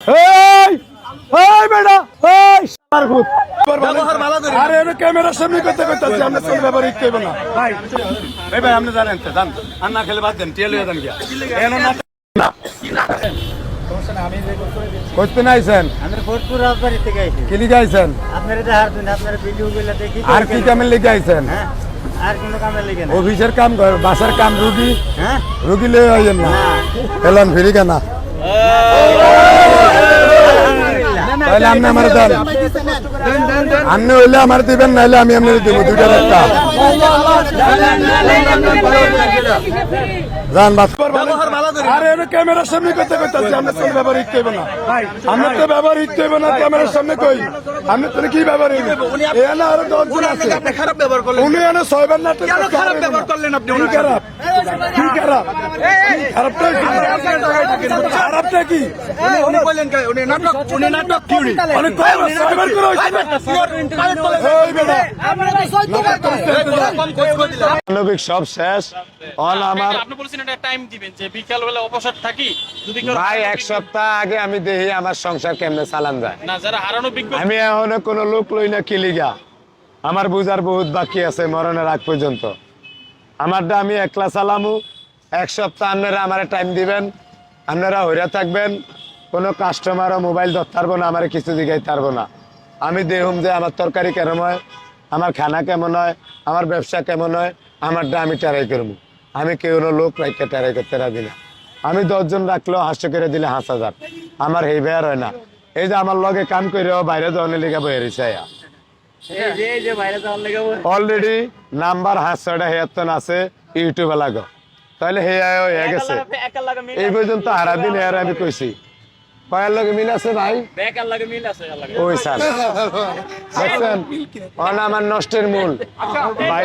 এই এই বেটা এই শালার ভূত। আরে আমি ক্যামেরার সামনে কথা কইতাছি আমরা চল ব্যাপার ইক না। ভাই এই ভাই আপনি জানেন তো জান। আর না খেলে বাদ দেন টিয়া লইয়া দেন গিয়া। এনো না করতে নাইছেন? আমি ফোরপুর রাজবাড়ি থেকে আইছি। কি লিখাইছেন আপনার এটা হার দিন আপনার ভিডিও গুলো দেখি আর কি কামে লিখাইছেন হ্যাঁ আর কোনো কামে লেগে না। অফিসের কাম কর বাসার কাম রুগী? হ্যাঁ। রুগী লয়ে না। কেনা তাহলে আপনি আমার দেন আপনি হইলে আমার দিবেন নাহলে আমি আপনার দিব দুইটার একটা জান বাস আরে আমি ক্যামেরার সামনে কথা কইতাছি আমরা কোন ব্যবহার ইক কইব না আমরা তো ব্যবহার ইক কইব না ক্যামেরার সামনে কই আপনি তো কি ব্যবহার হইবে এ আরও দশজন আছে খারাপ ব্যবহার করলেন উনি এনে ছয়বার নাটক খারাপ ব্যবহার করলেন আপনি খারাপ কি খারাপ খারাপটা কি খারাপটা কি উনি বললেন উনি নাটক উনি নাটক কি উনি অনেক কয়বার ছয়বার করে হইছে এই বেটা মানবিক সব শেষ। অন আমার আপনি বলেছেন একটা টাইম দিবেন যে বিকাল বেলা অবসর থাকি যদি ভাই এক সপ্তাহ আগে আমি দেখি আমার সংসার কেমনে চালান যায়। না যারা হারানো বিজ্ঞ আমি এখনও কোনো লোক লই না কিলিগা। আমার বুঝার বহুত বাকি আছে মরণের আগ পর্যন্ত। আমারটা আমি একলা চালামু। এক সপ্তাহ আপনারা আমার টাইম দিবেন, আপনারা হইরা থাকবেন। কোনো কাস্টমারও মোবাইল ধরতে পারব না, আমার কিছু দিঘাই পারব না। আমি দেখুম যে আমার তরকারি কেমন হয়, আমার খানা কেমন হয়, আমার ব্যবসা কেমন হয়, আমারটা আমি টেরাই করব। আমি কেউ লোক রাখতে টেরাই করতে রাজি না। আমি দশজন রাখলেও হাস্য করে দিলে হাঁস হাজার। আমার এই বেয়ার হয় না। এই যে আমার লগে কাম করেও বাইরে যাওয়ার লেগে বয়ে রয়েছে অলরেডি নাম্বার হাসটা হেয়াতন আছে ইউটিউবে লাগো। তাহলে হে হয়ে গেছে। এই পর্যন্ত হারা দিন এর আমি কইছি। কয়ার লগে মিল আছে ভাই? ওই স্যার। দেখছেন? অন আমার নষ্টের মূল। ভাই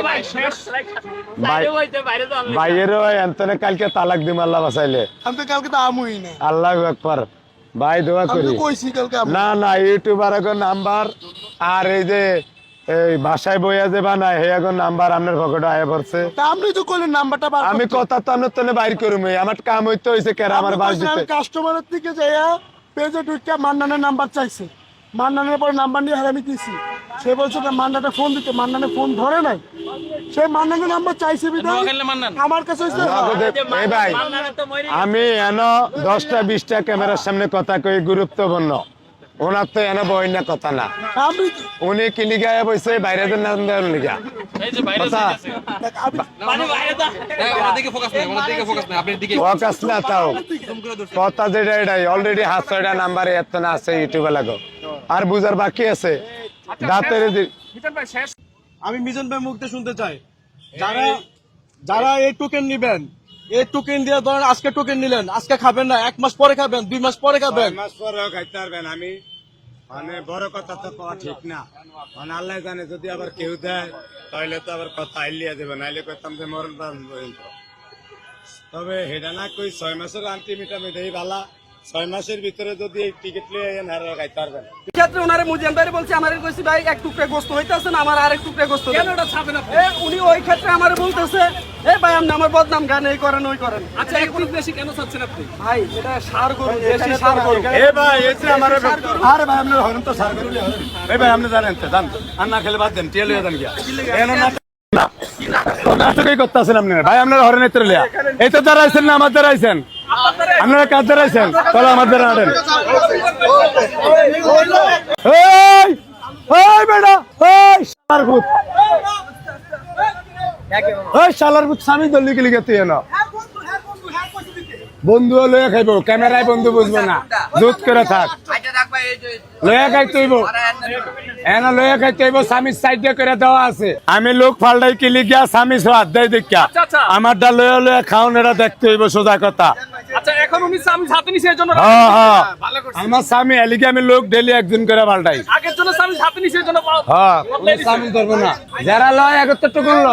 বাইরে হইতে বাইরে যাওয়ার লাগে। ভাইয়েরও এন্তনে কালকে তালাক দিম আল্লাহ বাঁচাইলে। আমি তো কালকে তো আমুই না আল্লাহ একবার ভাই দোয়া করি। না না ইউটিউবার এখন নাম্বার আর এই যে এই ভাষায় বইয়া যে বানায় হে এখন নাম্বার আপনার পকেটে আয়া পড়ছে। তা আপনি তো কইলেন নাম্বারটা বার আমি কথা তো আপনার তনে বাইর করুম আমার কাম হইতে হইছে কেরা আমার বাস দিতে। কাস্টমারের থেকে যাইয়া পেজে ঢুকিয়া মান্নানের নাম্বার চাইছে। মান্নানের পরে নাম্বার নিয়ে হারামি দিছি সে বলছে না মান্নাটা ফোন দিতে। মান্নানে ফোন ধরে নাই। সে মান্নানের নাম্বার চাইছে আমার কাছে ভাই আমি এন দশটা বিশটা ক্যামেরার সামনে কথা কই গুরুত্বপূর্ণ। ওনার তো এনে বই না কথা না। উনি কিলিগায় বসে বাইরে নাম দেওয়ার লিগা। মানে ফোকাস না তাও। কথা যেটা এটাই অলরেডি হাত ছয়টা নাম্বার এত না আছে ইউটিউবে লাগো। আর বুঝার বাকি আছে। দাঁতের আমি মিজান ভাই মুখতে শুনতে চাই। যারা যারা এই টোকেন নিবেন এই টোকেন দিয়ে ধরেন আজকে টোকেন নিলেন আজকে খাবেন না এক মাস পরে খাবেন দুই মাস পরে খাবেন। মাস পরেও খাইতে পারবেন আমি। মানে বড় কথা তো কওয়া ঠিক না। মানে আল্লাহ জানে যদি আবার কেউ দেয় তাহলে তো আবার কথা আইলিয়া দেবে নাইলে কইতাম যে মরণ পর্যন্ত তবে হেডা না কই ছয় মাসের আন্টিমিটা মেটাই ভালা ছয় মাসের ভিতরে যদি এই টিকিট লিয়ে আইন হারা খাইতে পারবেন ক্ষেত্রে ওনারে ভাই বলছে আমার কইছি ভাই এক টুকরা গোস্ত হইতাছে না আমার আরেক টুকরা গোস্ত কেন ওটা ছাপেন এ উনি ওই ক্ষেত্রে আমারে বলতেছে এ ভাই আপনি আমার বদনাম গান এই করেন ওই করেন। আচ্ছা এক পিস বেশি কেন চাচ্ছেন আপনি? ভাই এটা সার গরু দেশি সার গরু। এ ভাই এসে আমার আরে ভাই আপনি হরন তো সার করলে এই ভাই আপনি জানেন তো জান। আর না খেলে বাদ দেন টিয়া লইয়া দেন গিয়া। এনো না নাটকই করতেছেন আপনি। ভাই আপনার হরনের তো লিয়া এই তো দাঁড়াইছেন না আমার দাঁড়াইছেন। আপনারা কাজ দাঁড়াইছেন তাহলে আমার আনেন। বেটা শালার ভূত। শালার ভূত স্বামী তুই বন্ধু লয়ে খাইব ক্যামেরায় বন্ধু বুঝব না। জুত করে থাক। লয়া খাইতে হইব। এনা লয়া খাইতে হইব স্বামীর সাইডে করে দেওয়া আছে। আমি লোক ফাল্টাই কিলি গিয়া স্বামী হাত দেয় দেখা আমার ডা লয়া লয়া খাওন এটা দেখতে হইব সোজা কথা। আচ্ছা এখন উনি স্বামী ছাতে নিছে এজন্য জন্য হ্যাঁ। হ্যাঁ আমার স্বামী এলিকে আমি লোক ডেলি একজন করে পাল্টাই আগের জন্য স্বামী ছাতে নিছে এজন্য হ্যাঁ। স্বামী ধরবো না। যারা লয় একত্রটা করল।